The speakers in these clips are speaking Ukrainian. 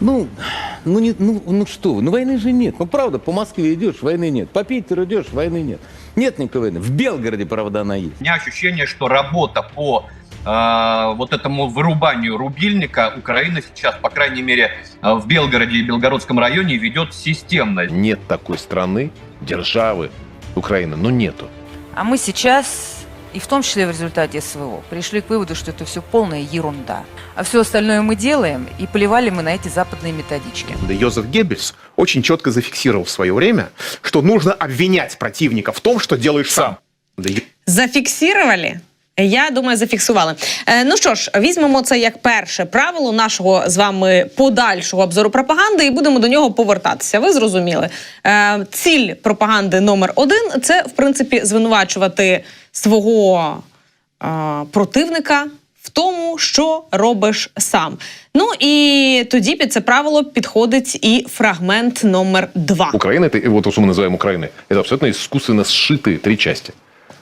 Ну, ну, не, ну, ну что вы, ну войны же нет. Ну правда, по Москве идешь, войны нет. По Питеру идешь, войны нет. Нет никакой войны. В Белгороде, правда, она есть. У меня ощущение, что работа по э, вот этому вырубанию рубильника Украина сейчас, по крайней мере, э, в Белгороде и Белгородском районе ведет системно. Нет такой страны, державы Украины, ну нету. А мы сейчас, и в том числе в результате СВО, пришли к выводу, что это все полная ерунда. А все остальное мы делаем, и плевали мы на эти западные методички. Да Йозеф Геббельс очень четко зафиксировал в свое время, что нужно обвинять противника в том, что делаешь сам. Да Ю- Зафіксували? Я думаю, зафіксували. Е, ну що ж, візьмемо це як перше правило нашого з вами подальшого обзору пропаганди, і будемо до нього повертатися. Ви зрозуміли. Е, ціль пропаганди номер один це в принципі звинувачувати свого е, противника. В тому, що робиш сам. Ну і тоді під це правило підходить і фрагмент номер два. Украина, это, вот то, что мы называем Украиной, это абсолютно искусственно сшитые три части.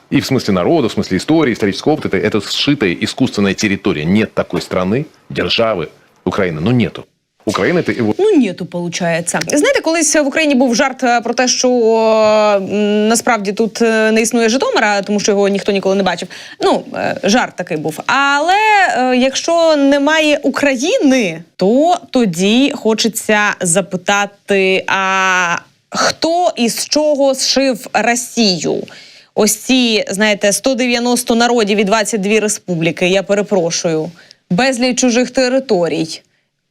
И в смысле народа, в смысле истории, исторического опыта, это, это сшитая искусственная территория. Нет такой страны, державы Украины, ну нету. Украина это вот Ну, нету, получається. Знаєте, колись в Україні був жарт е, про те, що е, м, насправді тут е, не існує Житомира, тому що його ніхто ніколи не бачив. Ну, е, жарт такий був. Але е, якщо немає України, то тоді хочеться запитати: а хто і з чого зшив Росію? Ось ці, знаєте, 190 народів і 22 республіки, я перепрошую, безліч чужих територій.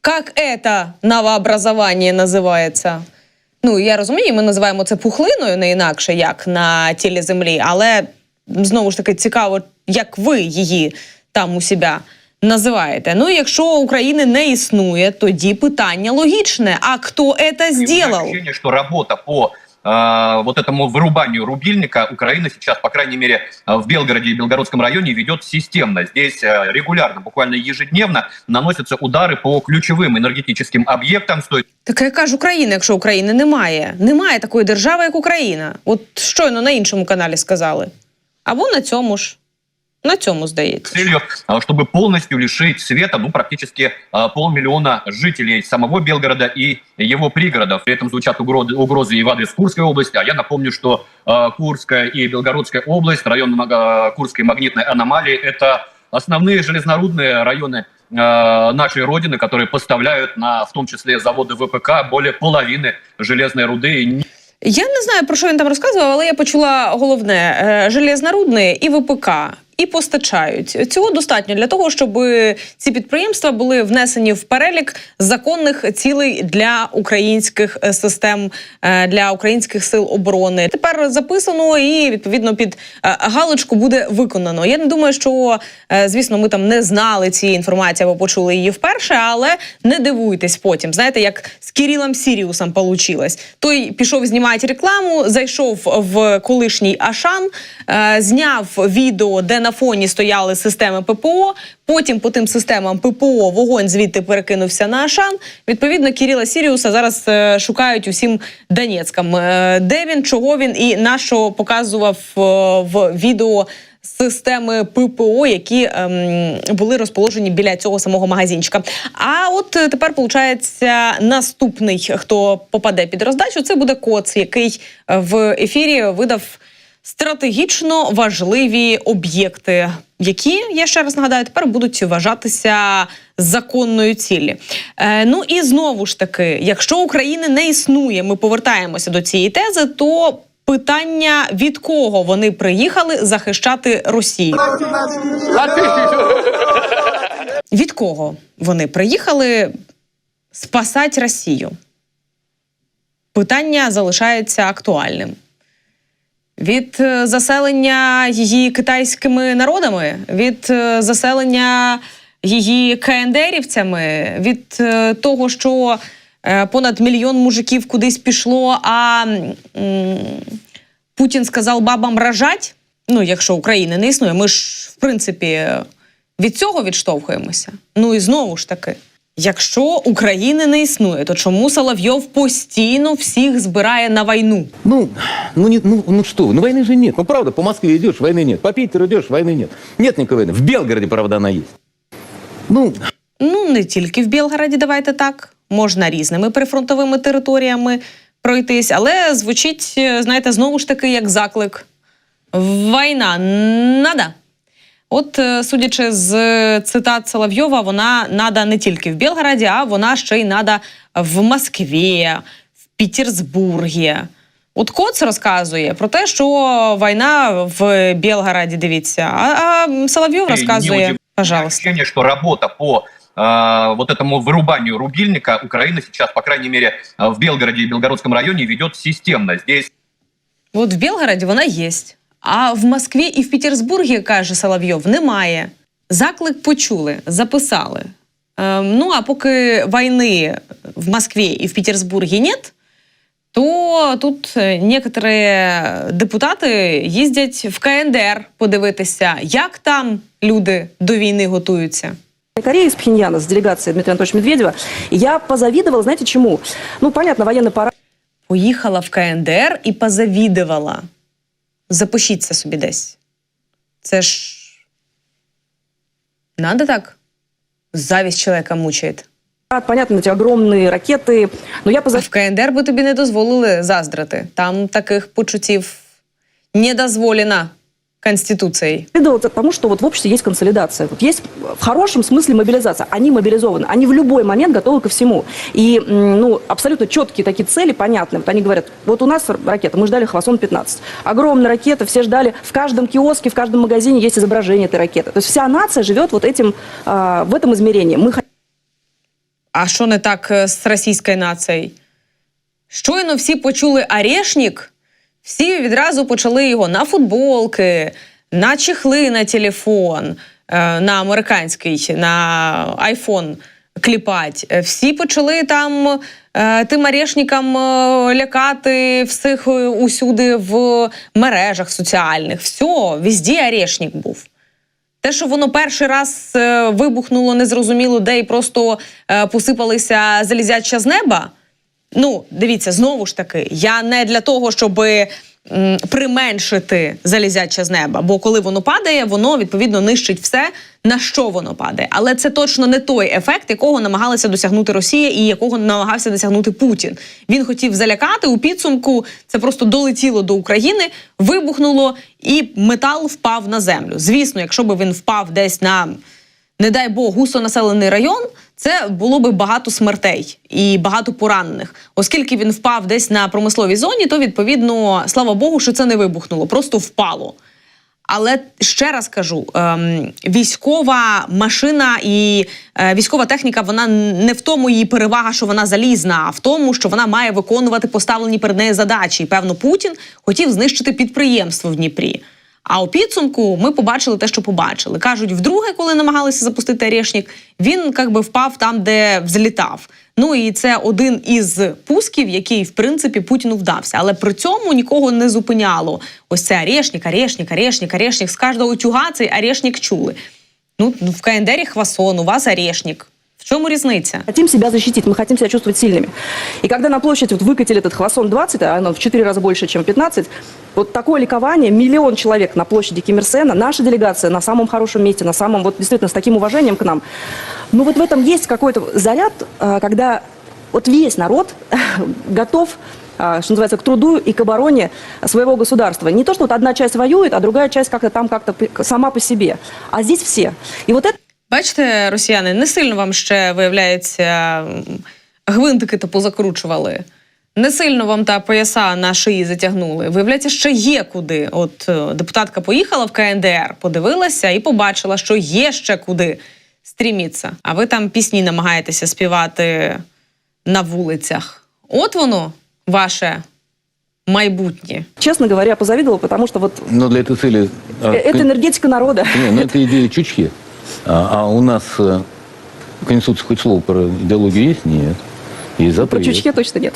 Как это новообразование називається? Ну, я розумію, ми називаємо це пухлиною, не інакше, як на тілі землі, але знову ж таки цікаво, як ви її там у себе називаєте. Ну, якщо України не існує, тоді питання логічне: а хто це зробив? что работа по э, вот этому вырубанию рубильника Украина сейчас, по крайней мере, э, в Белгороде и Белгородском районе ведет системно. Здесь э, регулярно, буквально ежедневно наносятся удары по ключевым энергетическим объектам. Стоит Так яка ж Україна, якщо України немає? Немає такої держави, як Україна. От щойно на іншому каналі сказали. Або на цьому ж. На цьому здається. целью, а, чтобы полностью лишить света ну, практически а, полмиллиона жителей самого Белгорода и его пригородов. При этом звучат угрозы, угрозы и в адрес Курской области. А я напомню, что а, Курская и Белгородская область, район а, Курской магнитной аномалии, это основные железнорудные районы а, нашей родины, которые поставляют на, в том числе, заводы ВПК более половины железной руды. И Я не знаю, про що він там розказував, але я почула головне: е, железнорудне і ВПК. І постачають цього достатньо для того, щоб ці підприємства були внесені в перелік законних цілей для українських е, систем, е, для українських сил оборони. Тепер записано і відповідно під е, галочку буде виконано. Я не думаю, що звісно, ми там не знали цієї інформації або почули її вперше, але не дивуйтесь потім. Знаєте, як з Кірілом Сіріусом получилось. Той пішов знімати рекламу, зайшов в колишній Ашан, зняв відео, де на фоні стояли системи ППО. Потім по тим системам ППО вогонь звідти перекинувся на Ашан. Відповідно, Кіріла Сіріуса зараз е, шукають усім Донецькам. Е, де він, чого він і на що показував е, в відео системи ППО, які ем, були розположені біля цього самого магазинчика. А от е, тепер виходить, наступний, хто попаде під роздачу, це буде Коц, який е, в ефірі видав стратегічно важливі об'єкти, які я ще раз нагадаю, тепер будуть вважатися законною цілі. Е, ну і знову ж таки, якщо України не існує, ми повертаємося до цієї тези, то. Питання від кого вони приїхали захищати Росію? Від кого вони приїхали спасати Росію? Питання залишається актуальним. Від е, заселення її китайськими народами, від е, заселення її КНДРівцями, від е, того, що понад мільйон мужиків кудись пішло, а Путін сказав бабам рожать. Ну, якщо України не існує, ми ж в принципі від цього відштовхуємося. Ну і знову ж таки. Якщо України не існує, то чому Соловйов постійно всіх збирає на війну? Ну, ну, не, ну, ну что вы, ну войны же нет. Ну правда, по Москве идешь, войны нет. По Питеру идешь, войны нет. Нет никакой войны. В Белгороде, правда, она есть. Ну, Ну не тільки в Білгороді, давайте так. можна різними прифронтовими територіями пройтись, але звучить, е, знаєте, знову ж таки як заклик. Війна нада. От, е, судячи з е, цитат Соловйова, вона нада не тільки в Білгороді, а вона ще й нада в Москві, в Петербургі. От Коц розказує про те, що війна в Білгороді, дивіться. А, а Соловйов И не розказує, удивляет пожалуйста. ощущение, что работа по э, вот этому вырубанию рубильника Украина сейчас, по крайней мере, э, в Белгороде и Белгородском районе ведет системно. Здесь От в Білгороді вона є. А в Москві і в Петербургі, каже Соловйов, немає. Заклик почули, записали. Ем, ну а поки війни в Москві і в Петербургі нет, то тут е, некоторі депутати їздять в КНДР подивитися, як там люди до війни готуються. Кореи из Пхеньяна с делегацией Дмитрия Анатольевича Медведева. Я позавидовала, знаете, чему? Ну, понятно, военный парад. Поїхала в КНДР і позавідувала. Запишіться собі десь. Це ж. Надо так? Завість чоловіка мучає. Понятно, эти огромные ракеты. Но я А в КНДР би тобі не дозволили заздрити. Там таких почуттів не дозволено Конституцією. позавидовала тому, что вот в обществе есть консолидация. Вот есть в хорошем смысле мобилизация. Они мобилизованы. Они в любой момент готовы ко всему. И м, ну, абсолютно четкие такие цели, понятные. Вот они говорят, вот у нас ракета, мы ждали Хвасон-15. Огромная ракета, все ждали. В каждом киоске, в каждом магазине есть изображение этой ракеты. То есть вся нация живет вот этим, а, в этом измерении. Мы А що не так е, з російською нацією? Щойно всі почули Орешник, всі відразу почали його на футболки, на чехли на телефон, е, на американський, на айфон кліпать. Всі почали там е, тим орешникам е, лякати всіх усюди в мережах соціальних. Все, везде орешник був. Те, що воно перший раз вибухнуло незрозуміло, де і просто посипалися залізяча з неба. Ну, дивіться, знову ж таки, я не для того, щоб применшити залізяче з неба, бо коли воно падає, воно відповідно нищить все, на що воно падає. Але це точно не той ефект, якого намагалася досягнути Росія і якого намагався досягнути Путін. Він хотів залякати у підсумку. Це просто долетіло до України, вибухнуло, і метал впав на землю. Звісно, якщо б він впав десь на не дай Бог, густонаселений район, це було би багато смертей і багато поранених. Оскільки він впав десь на промисловій зоні, то відповідно, слава Богу, що це не вибухнуло, просто впало. Але ще раз кажу: ем, військова машина і е, військова техніка, вона не в тому її перевага, що вона залізна, а в тому, що вона має виконувати поставлені перед нею задачі. І певно, Путін хотів знищити підприємство в Дніпрі. А у підсумку ми побачили те, що побачили. Кажуть, вдруге, коли намагалися запустити Орешник, він як би впав там, де взлітав. Ну і це один із пусків, який в принципі Путіну вдався. Але при цьому нікого не зупиняло. Ось це Орешник, Орешник, Орешник, Орешник. З кожного утюга цей Орешник чули. Ну в КНДРі Хвасон, у вас Орешник. В чому різниця? хотим себя защитить, мы хотим себя чувствовать сильными. И когда на площадь вот выкатили этот Хвасон-20, а оно в 4 раза больше, чем 15, вот такое ликование, миллион человек на площади Ким Ир Сена, наша делегация на самом хорошем месте, на самом, вот действительно, с таким уважением к нам. Ну вот в этом есть какой-то заряд, а, когда вот весь народ готов а, что называется, к труду и к обороне своего государства. Не то, что вот одна часть воюет, а другая часть как-то там как-то сама по себе. А здесь все. И вот это Бачите, росіяни, не сильно вам ще виявляється м, гвинтики то позакручували. Не сильно вам та пояса на шиї затягнули. Виявляється, ще є куди. От е, депутатка поїхала в КНДР, подивилася і побачила, що є ще куди стріміться. А ви там пісні намагаєтеся співати на вулицях. От воно, ваше майбутнє. честно говоря, позавидовала, потому что вот Но для этой цели... а, э, это энергетика народа. Не, ну это идея чучхи. А, а у нас в Конституции хоть слово про идеологию есть? Нет. И Про запрет. чучке точно нет.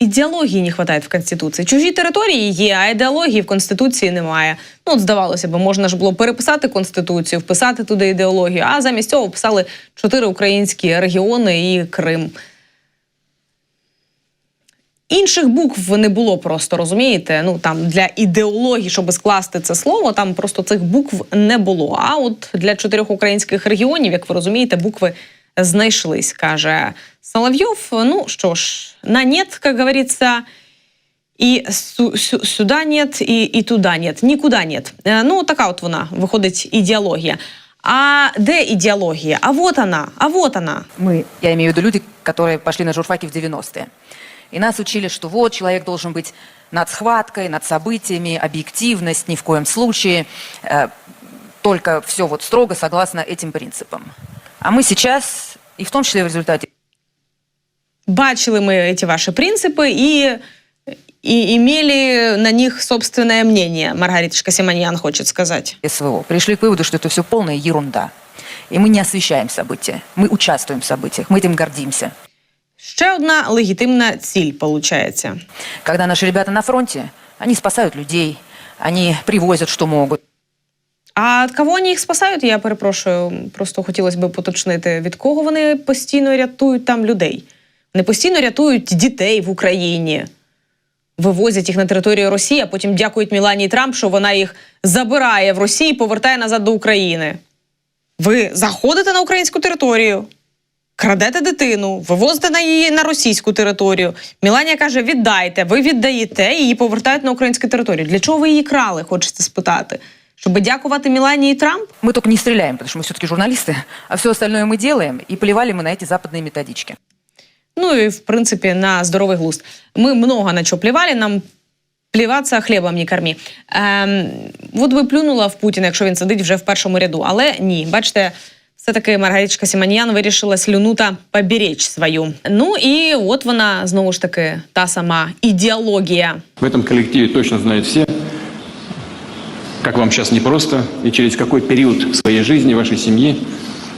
Ідеології не вистачає в конституції. Чужі території є, а ідеології в конституції немає. Ну, от здавалося б, можна ж було переписати конституцію, вписати туди ідеологію. А замість цього писали чотири українські регіони і Крим. Інших букв не було просто, розумієте? Ну там для ідеології, щоб скласти це слово, там просто цих букв не було. А от для чотирьох українських регіонів, як ви розумієте, букви знайшлись, каже Соловйов. Ну що ж, на нет, як говориться, і сю- сюди нет, і, і туди нет, нікуди нет. Е, Ну, така от вона виходить ідеологія. А де ідеологія? А вот вона, а вот вона. Мы, я имею в виду люди, которые пошли на журфаки в 90-е. И нас учили, что вот человек должен быть над схваткой, над событиями, объективность ни в коем случае, э, только все вот строго согласно этим принципам. А мы сейчас, и в том числе в результате Бачили ми эти ваші принципи і, і имели на них собственное мнение. Маргаритушка Симоньян хочет сказать. СВО, пришли к выводу, что это все полная ерунда. И мы не освещаем события, мы участвуем в событиях, мы этим гордимся. Ще одна легітимна ціль, получається. Когда наши ребята на фронте, они спасают людей, они привозят, что могут. А від кого вони їх спасають? Я перепрошую, просто хотілося б поточнити, від кого вони постійно рятують там людей. Вони постійно рятують дітей в Україні, вивозять їх на територію Росії, а потім дякують Міланії Трамп, що вона їх забирає в Росії і повертає назад до України. Ви заходите на українську територію, крадете дитину, вивозите на її на російську територію. Міланія каже: віддайте, ви віддаєте і її повертають на українську територію. Для чого ви її крали? Хочеться спитати. Щоб дякувати Міланії Трамп? Мы только не стреляем, потому что мы все-таки журналисты, а все остальное мы делаем, и плевали мы на эти западные методички. Ну і в принципі на здоровий глузд. Ми много на що плівали, нам пліватися хлібом не кормі. Ем, от би плюнула в Путіна, якщо він сидить вже в першому ряду. Але ні, бачите, все-таки Маргаричка Сіманіян вирішила слюнута поберечь свою. Ну і от вона знову ж таки та сама ідеологія. В этом коллективе точно знают все, как вам сейчас непросто и через какой период своей жизни, вашей семьи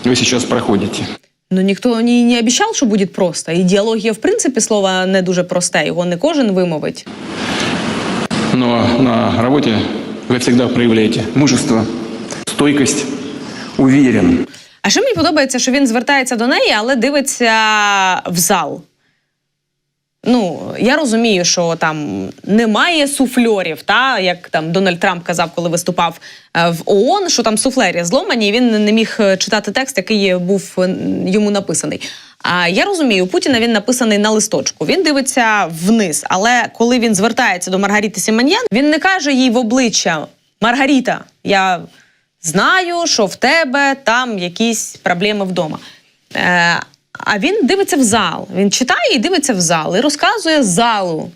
вы сейчас проходите. Ну ніхто ні не обіцяв, що буде просто. Ідеологія, в принципі, слово не дуже просте, його не кожен вимовить. Но на работе вы всегда проявляете мужество, стойкость, уверен. А що мені подобається, що він звертається до неї, але дивиться в зал. Ну, я розумію, що там немає суфльорів, та як там Дональд Трамп казав, коли виступав е, в ООН, що там суфлері зломані, і він не міг е, читати текст, який був е, йому написаний. А я розумію, у Путіна він написаний на листочку. Він дивиться вниз. Але коли він звертається до Маргаріти Сіманьян, він не каже їй в обличчя: Маргаріта, я знаю, що в тебе там якісь проблеми вдома. Е, а він дивиться в зал. Він читає і дивиться в зал і розказує залу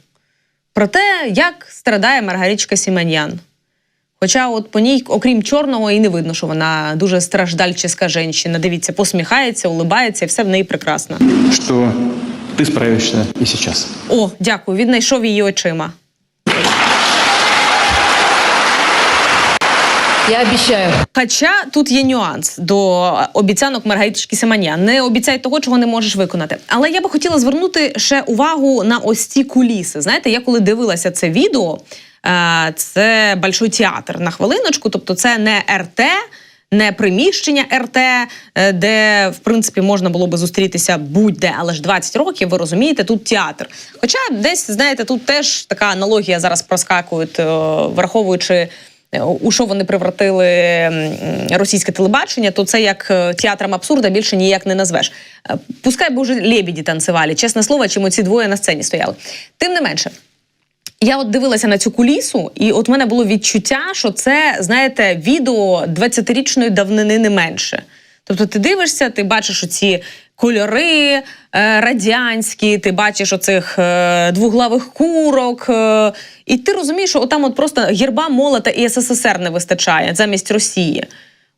про те, як страдає Маргарічка Сіманьян. Хоча, от по ній, окрім чорного, і не видно, що вона дуже страждальчиська жінка. Дивіться, посміхається, улибається, і все в неї прекрасно. Что ты справишься и сейчас. О, дякую, віднайшов її очима. Я обещаю. Хоча тут є нюанс до обіцянок Маргариточки Семанян. Не обіцяй того, чого не можеш виконати. Але я би хотіла звернути ще увагу на ось ці куліси. Знаєте, я коли дивилася це відео, е, це Большой театр на хвилиночку, тобто це не РТ. Не приміщення РТ, е, де в принципі можна було би зустрітися будь-де, але ж 20 років, ви розумієте, тут театр. Хоча десь, знаєте, тут теж така аналогія зараз проскакує, е, враховуючи у що вони превратили російське телебачення, то це як е, театром абсурда більше ніяк не назвеш. Е, Пускай би вже лебіді танцювали, чесне слово, чим оці двоє на сцені стояли. Тим не менше. Я от дивилася на цю кулісу, і от мене було відчуття, що це, знаєте, відео 20-річної давнини не менше. Тобто ти дивишся, ти бачиш оці кольори е, радянські, ти бачиш оцих е, двуглавих курок, е, і ти розумієш, що отам от просто герба молота і СССР не вистачає замість Росії.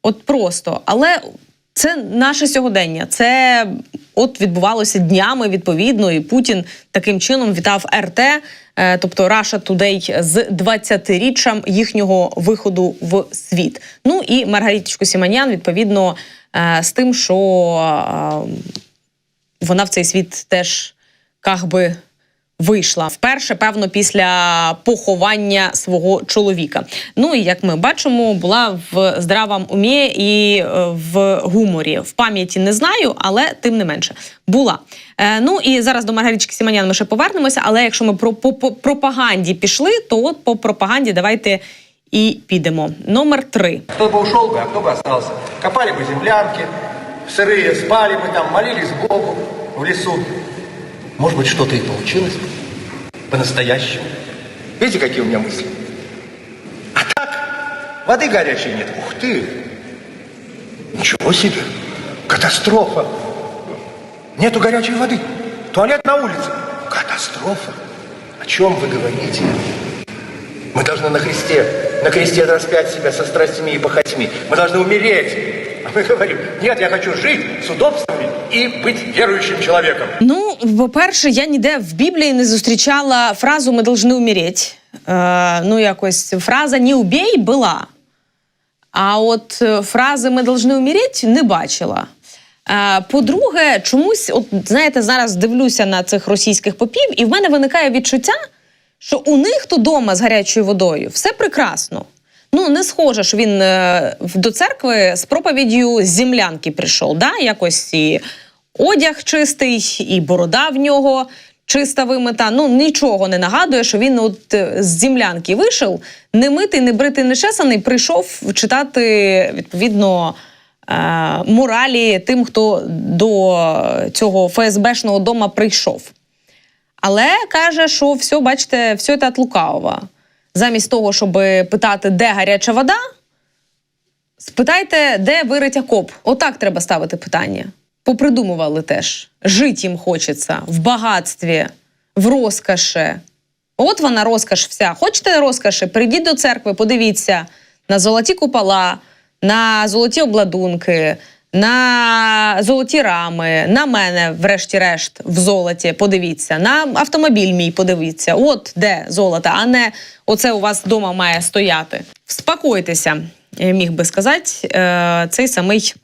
От просто. Але це наше сьогодення. Це от відбувалося днями відповідно, і Путін таким чином вітав РТ, тобто Russia Today з 20-річчям їхнього виходу в світ. Ну і Маргариточку Сіманян, відповідно, з тим, що е, вона в цей світ теж как би вийшла вперше, певно, після поховання свого чоловіка. Ну і як ми бачимо, була в здравому умі і е, в гуморі. В пам'яті не знаю, але тим не менше була. Е, ну і зараз до Маргарички Сіманян ми ще повернемося. Але якщо ми про по пропаганді пішли, то от по пропаганді давайте і підемо. Номер три. Кто бы ушел бы, а кто бы остался. Копали бы землянки, сырые, спали бы там, молились Богу в лесу. Может быть, что-то и получилось. По-настоящему. Видите, какие у меня мысли? А так, воды горячей нет. Ух ты! Ничего себе! Катастрофа! Нету горячей воды. Туалет на улице. Катастрофа. О чем вы говорите? Мы должны на кресте, на кресте распять себя со страстями и похотьми. Мы должны умереть. А мы говорим, нет, я хочу жить с удобствами и быть верующим человеком. Ну, по-перше, я ніде в Біблії не зустрічала фразу Ми должны умереть. Е, ну, якось фраза Не убій була. А от е, фрази Ми должны умереть не бачила. Е, По-друге, чомусь, от знаєте, зараз дивлюся на цих російських попів, і в мене виникає відчуття, що у них тут дома з гарячою водою все прекрасно. Ну, не схоже, що він е, до церкви з проповіддю з землянки прийшов. Да? Якось і одяг чистий, і борода в нього чиста вимита. Ну, нічого не нагадує, що він от е, з землянки вийшов, не митий, не бритий, не чесаний, прийшов читати відповідно. е, Моралі тим, хто до цього ФСБшного дома прийшов. Але каже, що все, бачите, все це від лукавого. Замість того, щоб питати, де гаряча вода, спитайте, де вирить окоп. Отак треба ставити питання. Попридумували теж. Жить їм хочеться в багатстві, в розкоші. От вона розкош вся. Хочете розкоші? Прийдіть до церкви, подивіться на золоті купола, на золоті обладунки, на золоті рами, на мене, врешті-решт, в золоті. Подивіться, на автомобіль мій подивіться. От де золото, а не оце у вас вдома має стояти. Вспокойтеся, міг би сказати, е, цей самий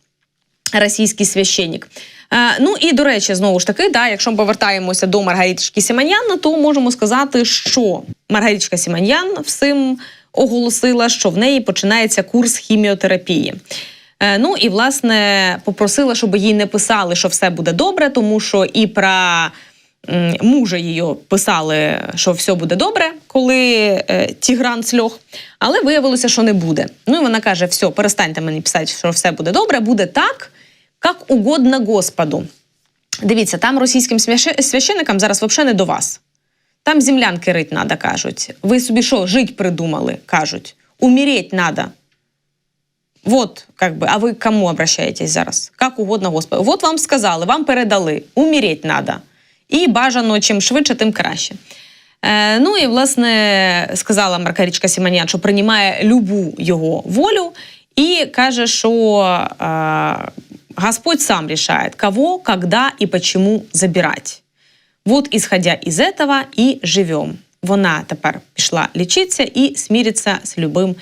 російський священник. Е, ну і до речі, знову ж таки, да, якщо ми повертаємося до Маргариточки Сіманьян, то можемо сказати, що Маргариточка Сіманьян всім оголосила, що в неї починається курс хіміотерапії. Е, ну і власне попросила, щоб їй не писали, що все буде добре, тому що і про мужа її писали, що все буде добре, коли е, Тігран сльох, але виявилося, що не буде. Ну і вона каже: все, перестаньте мені писати, що все буде добре, буде так, як угодно Господу. Дивіться, там російським священникам зараз взагалі не до вас. Там землянки рить надо, кажуть. Ви собі що, жить придумали, кажуть. Умереть надо. Вот, как бы, а вы к кому обращаетесь зараз? Как угодно Господу. Вот вам сказали, вам передали, умереть надо. І бажано, чим швидше, тим краще. Е, ну і власне сказала Маргарічка Сіманян, що приймає любу його волю, і каже, що е, Господь сам рішає, кого, когда і почему забирать. Вот, исходя из этого, і живем. Вона тепер пішла лічитися і сміриться з любим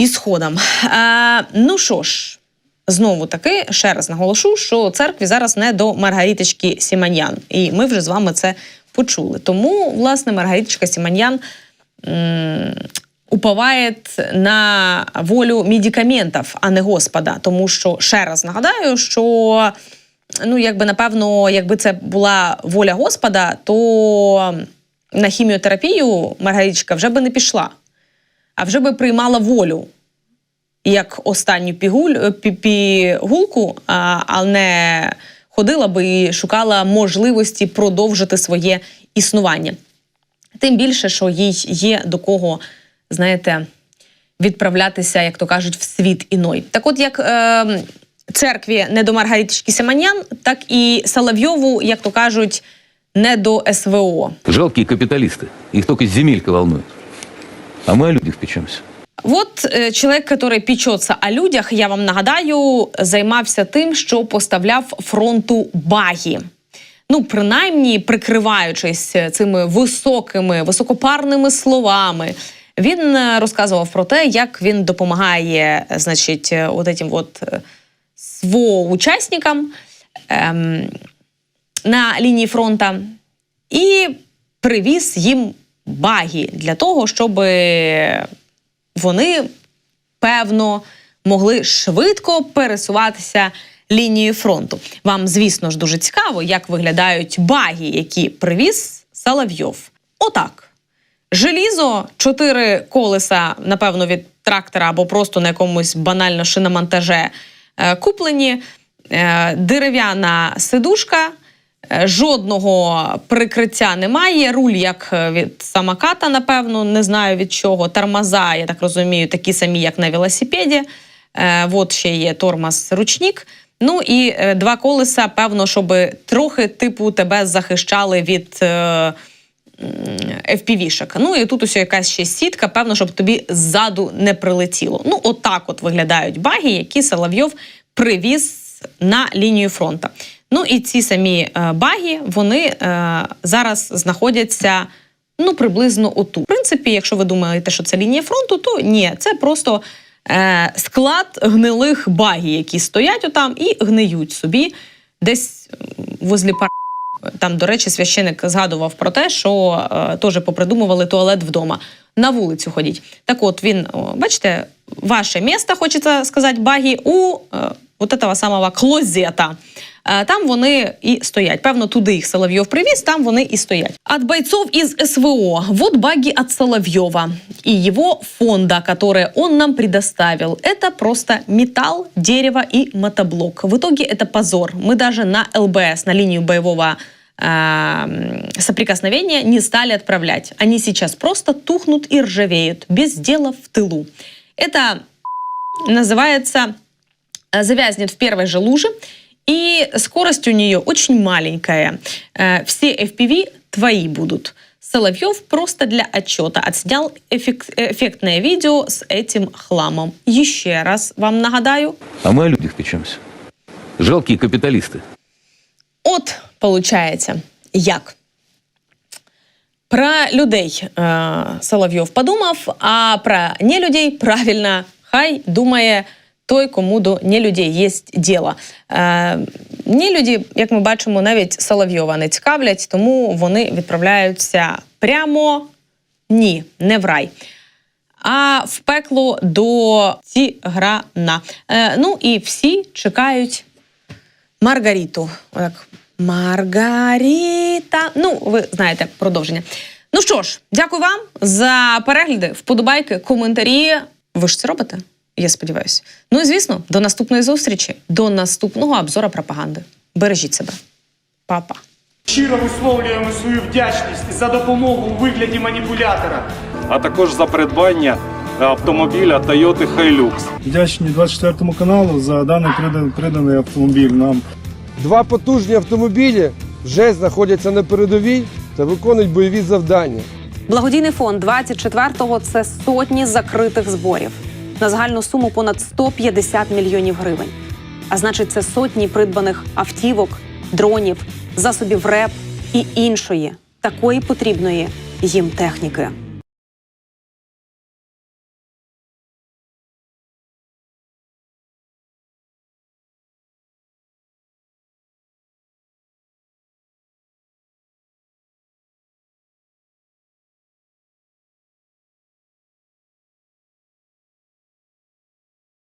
Ісходом. Е, ну що ж, знову таки, ще раз наголошу, що церкві зараз не до Маргариточки Сіманьян. І ми вже з вами це почули. Тому, власне, Маргариточка Сіманьян м, уповає на волю медикаментів, а не Господа. Тому що, ще раз нагадаю, що ну, якби напевно, якби це була воля Господа, то на хіміотерапію Маргариточка вже би не пішла, а вже би приймала волю як останню пігуль, е, пі- пігулку, а, не ходила би і шукала можливості продовжити своє існування. Тим більше, що їй є до кого, знаєте, відправлятися, як то кажуть, в світ іной. Так от, як е, церкві не до Маргариточки Семанян, так і Соловйову, як то кажуть, не до СВО. Жалкие капиталисты. Их только земелька волнует. А мы о людях печемся. От е, чоловік, який пічеться о людях, я вам нагадаю, займався тим, що поставляв фронту баги. Ну, принаймні, прикриваючись цими високими, високопарними словами, він е, розказував про те, як він допомагає, е, значить, е, от этим от е, СВО-учасникам ем, на лінії фронта і привіз їм баги для того, щоб вони певно могли швидко пересуватися лінією фронту. Вам, звісно ж, дуже цікаво, як виглядають баги, які привіз Соловйов. Отак. Желізо, чотири колеса, напевно, від трактора або просто на якомусь банально шиномонтаже е, куплені. Е, Дерев'яна сидушка, жодного прикриття немає. Руль, як е, від самоката, напевно, не знаю від чого. Тормоза, я так розумію, такі самі, як на велосипеді. Е, От ще є тормоз-ручник. Ну і е, два колеса, певно, щоб трохи типу тебе захищали від. FPV-шок. Ну і тут ось якась ще сітка, певно, щоб тобі ззаду не прилетіло. Ну, отак от виглядають баги, які Соловйов привіз на лінію фронту. Ну і ці самі е, баги, вони е, зараз знаходяться. Ну, приблизно отут. В принципі, якщо ви думаєте, що це лінія фронту, то ні, це просто е, склад гнилих багів, які стоять отам і гниють собі десь м, возле пар. Там, до речі, священик згадував про те, що е, теж попридумували туалет вдома. На вулицю ходіть. Так от він, о, бачите, ваше місто, хочеться сказати, багі, у е, от этого самого клозета. Е, Там вони і стоять. Певно, туди їх Соловйов привіз, там вони і стоять. От бойцов из СВО. Вот баги от Соловьева и его фонда, которые он нам предоставил. Это просто металл, дерево и мотоблок. В итоге это позор. Мы даже на ЛБС, на линию боевого э, м, соприкосновения не стали отправлять. Они сейчас просто тухнут и ржавеют, без дела в тылу. Это называется э, завязнет в первой же луже, и скорость у нее очень маленькая. Э, Все FPV твои будут. Соловьев просто для отчета отснял эффек- эффектное видео с этим хламом. Еще раз вам нагадаю. А мы о людях печемся. Жалкие капиталисты. От, получається, як? Про людей е, Соловйов подумав, а про нелюдей правильно хай думає той, кому до нелюдей є діло. Е, нелюді, як ми бачимо, навіть Соловйова не цікавлять, тому вони відправляються прямо ні, не в рай. А в пекло до Тіграна. Е, ну і всі чекають Маргаріту. Так. Маргаріта. Ну, ви знаєте продовження. Ну що ж, дякую вам за перегляди, вподобайки, коментарі. Ви ж це робите? Я сподіваюся. Ну і звісно, до наступної зустрічі, до наступного обзора пропаганди. Бережіть себе. Па-па. Щиро висловлюємо свою вдячність за допомогу у вигляді маніпулятора. а також за придбання автомобіля Toyota Hilux. Вдячні 24 каналу за даний приданий, приданий автомобіль нам. Два потужні автомобілі вже знаходяться на передовій та виконують бойові завдання. Благодійний фонд 24-го – це сотні закритих зборів на загальну суму понад 150 мільйонів гривень. А значить, це сотні придбаних автівок, дронів, засобів РЕП і іншої такої потрібної їм техніки.